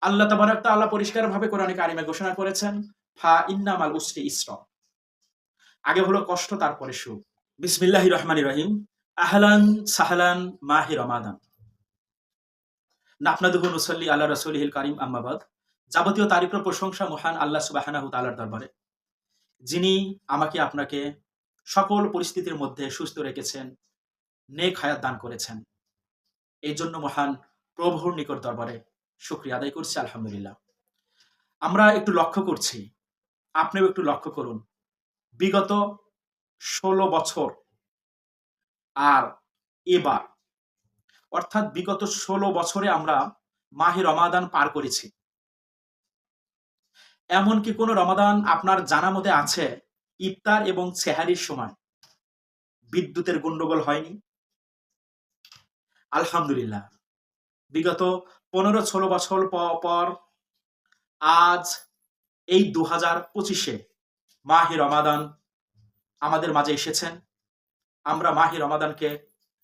আল্লাহ তাবারাক তাআলা পরিষ্কারভাবে কোরআনে কারিমে ঘোষণা করেছেন, ফা ইন্নামাল উসরি ইসর। আগে হলো কষ্ট, তারপরে সুখ। বিসমিল্লাহির রহমানির রহিম। আহলান সাহলান মাহি রমাদান। নাপনাদুহু নুসল্লি আল্লাহ রসুলিহিল কারিম আম্মাবাদ যাবতীয় তারিফ প্রশংসা মহান আল্লাহ সুবাহানাহু তাআলার দরবারে। যিনি আমাকে আপনাকে সকল পরিস্থিতির মধ্যে সুস্থ রেখেছেন, নেক হায়াত দান করেছেন। এই জন্য মহান প্রভুর নিকট দরবারে শুক্রিয়া আদায় করছি, আলহামদুলিল্লাহ। আমরা একটু লক্ষ্য করছি, আপনিও একটু লক্ষ্য করুন, বিগত ষোলো বছর আর এবার, অর্থাৎ বিগত ষোলো বছরে আমরা মাহে রমাদান পার করেছি। এমনকি কোন রমাদান আপনার জানা মতে আছে, ইফতার এবং সেহারির সময়। বিদ্যুতের গন্ডগোল হয়নি। আলহামদুলিল্লাহ। বিগত পনেরো ষোলো বছর পর আজ এই দু হাজার পঁচিশে মাহি রমাদান আমাদের মাঝে এসেছেন। আমরা মাহি রমাদানকে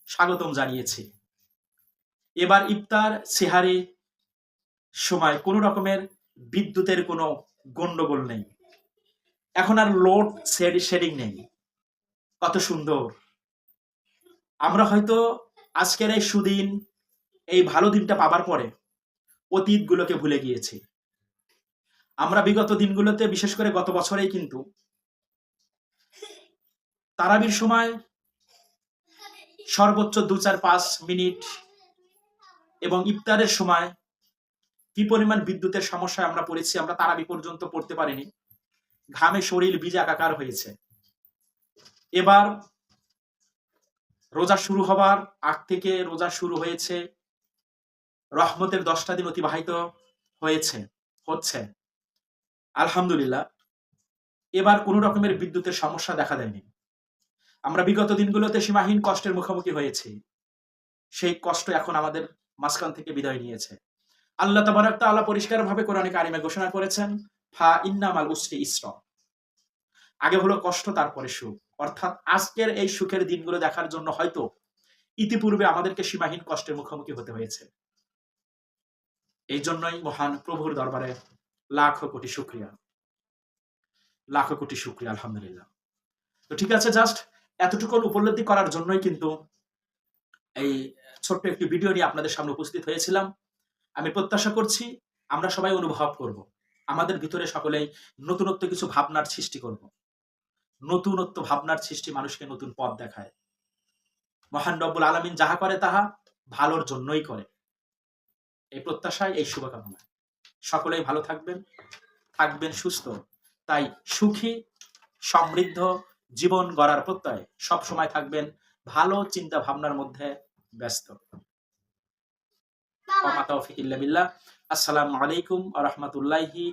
স্বাগতম জানিয়েছি। এবার ইফতার, সেহারি সময় কোনো রকমের বিদ্যুতের কোনো গন্ডগোল নেই। এখন আর লোড শেডিং নেই। কত সুন্দর। আমরা হয়তো আজকের এই সুদিন এই ভালো দিনটা পাবার পরে অতীতগুলোকে ভুলে গিয়েছি। আমরা বিগত দিনগুলোতে, বিশেষ করে গত বছরেই কিন্তু তারাবির সময় সর্বোচ্চ দু চার পাঁচ মিনিট এবং ইফতারের সময় কি পরিমাণ বিদ্যুতের সমস্যায় আমরা পড়েছি আমরা তারাবি পর্যন্ত পড়তে পারিনি। ঘামে শরীর বীজ একাকার হয়েছে। এবার রোজা শুরু হবার আগ থেকে রোজা শুরু হয়েছে। রহমতের দশটা দিন অতিবাহিত হয়েছে, হচ্ছে। আলহামদুলিল্লাহ, এবার কোনো রকমের বিদ্যুতের সমস্যা দেখা দেয়নি। আমরা বিগত দিনগুলোতে সীমাহীন কষ্টের মুখোমুখি হয়েছি। সেই কষ্ট এখন আমাদের মাঝখান থেকে বিদায় নিয়েছে। আল্লাহ তাবারাক তাআলা পরিষ্কারভাবে কোরআনে কারিমে ঘোষণা করেছেন, ফা ইন্নামাল উসরি ইসর। আগে হলো কষ্ট, তারপরে সুখ। অর্থাৎ আজকের এই সুখের দিনগুলো দেখার জন্য হয়তো ইতিপূর্বে আমাদেরকে সীমাহীন কষ্টের মুখোমুখি হতে হয়েছে। এই জন্যই মহান প্রভুর দরবারে লাখো কোটি শুক্রিয়া। লাখো কোটি শুক্রিয়া, আলহামদুলিল্লাহ। তো ঠিক আছে জাস্ট এতটুকু উপলব্ধি করার জন্যই কিন্তু এই ছোট্ট একটি ভিডিও নিয়ে আপনাদের সামনে উপস্থিত হয়েছিলাম। আমি প্রত্যাশা করছি আমরা সবাই অনুভব করব। আমাদের ভিতরে সকলেই নতুনত্ব কিছু ভাবনার সৃষ্টি করব। নতুনত্ব ভাবনার সৃষ্টি মানুষকে নতুন পথ দেখায়। মহান রব্বুল আলমিন যাহা করে তাহা ভালোর জন্যই করে। এই প্রত্যাশায় এই শুভকামনা। সকলেই ভালো থাকবেন থাকবেন সুস্থ। তাই সুখী সমৃদ্ধ জীবন গড়ার প্রত্যয় সব সময় থাকবেন ভালো চিন্তা ভাবনার মধ্যে ব্যস্ত। আসসালামু আলাইকুম আ রহমতুল্লাহি